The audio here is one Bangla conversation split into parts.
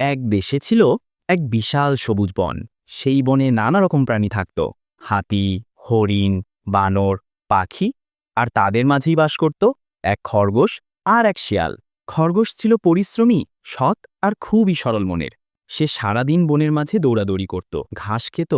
এক দেশে ছিল এক বিশাল সবুজ বন। সেই বনে নানা রকম প্রাণী থাকত। হাতি, হরিণ, বানর, পাখি আর তাদের মাঝেই বাস করত এক খরগোশ আর এক শিয়াল। খরগোশ ছিল পরিশ্রমী, সৎ আর খুবই সরল মনের। সে সারাদিন বনের মাঝে দৌড়াদৌড়ি করত, ঘাস খেত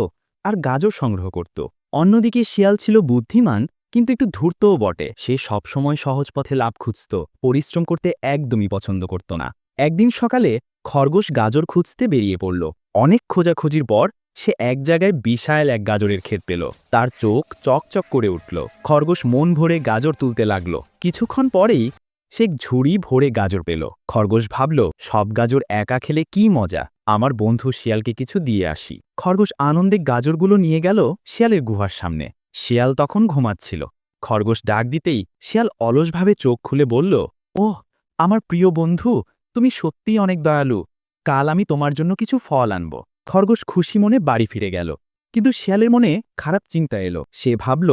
আর গাজর সংগ্রহ করত। অন্যদিকে শিয়াল ছিল বুদ্ধিমান, কিন্তু একটু ধূর্তও বটে। সে সবসময় সহজ পথে লাভ খুঁজত, পরিশ্রম করতে একদমই পছন্দ করত না। একদিন সকালে খরগোশ গাজর খুঁজতে বেরিয়ে পড়ল। অনেক খোঁজাখুঁজির পর সে এক জায়গায় বিশাল এক গাজরের ক্ষেত পেল। তার চোখ চকচক করে উঠল। খরগোশ মন ভরে গাজর তুলতে লাগল। কিছুক্ষণ পরেই সে ঝুড়ি ভরে গাজর পেল। খরগোশ ভাবল, সব গাজর একা খেলে কি মজা? আমার বন্ধু শিয়ালকে কিছু দিয়ে আসি। খরগোশ আনন্দে গাজরগুলো নিয়ে গেল শিয়ালের গুহার সামনে। শিয়াল তখন ঘুমাচ্ছিল। খরগোশ ডাক দিতেই শিয়াল অলসভাবে চোখ খুলে বলল, ওহ, আমার প্রিয় বন্ধু তুমি সত্যিই অনেক দয়ালু। কাল আমি তোমার জন্য কিছু ফল আনব। খরগোশ খুশি মনে বাড়ি ফিরে গেল। কিন্তু শিয়ালের মনে খারাপ চিন্তা এলো। সে ভাবল,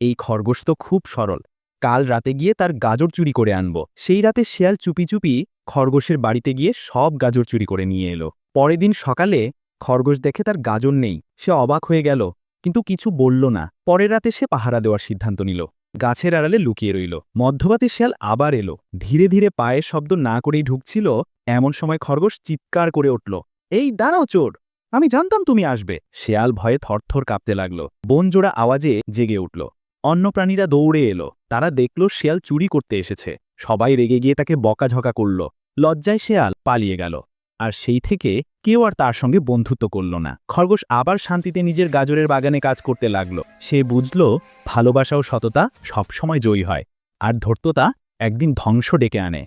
এই খরগোশ তো খুব সরল। কাল রাতে গিয়ে তার গাজর চুরি করে আনব। সেই রাতে শিয়াল চুপি চুপি খরগোশের বাড়িতে গিয়ে সব গাজর চুরি করে নিয়ে এলো। পরের দিন সকালে খরগোশ দেখে তার গাজর নেই। সে অবাক হয়ে গেল, কিন্তু কিছু বলল না। পরের রাতে সে পাহারা দেওয়ার সিদ্ধান্ত নিল। গাছের আড়ালে লুকিয়ে রইল। মধ্যবাতে শিয়াল আবার এলো। ধীরে ধীরে পায়ের শব্দ না করেই ঢুকছিল, এমন সময় খরগোশ চিৎকার করে উঠল, এই, দাঁড়াও চোর! আমি জানতাম তুমি আসবে! শেয়াল ভয়ে থরথর কাঁপতে লাগল। বনজোড়া আওয়াজে জেগে উঠল। অন্য প্রাণীরা দৌড়ে এলো। তারা দেখল শেয়াল চুরি করতে এসেছে। সবাই রেগে গিয়ে তাকে বকাঝকা করল। লজ্জায় শেয়াল পালিয়ে গেল। আর সেই থেকে কেউ আর তার সঙ্গে বন্ধুত্ব করল না। খরগোশ আবার শান্তিতে নিজের গাজরের বাগানে কাজ করতে লাগল। সে বুঝল, ভালোবাসা ও সততা সবসময় জয়ী হয়, আর ধর্ততা একদিন ধ্বংস ডেকে আনে।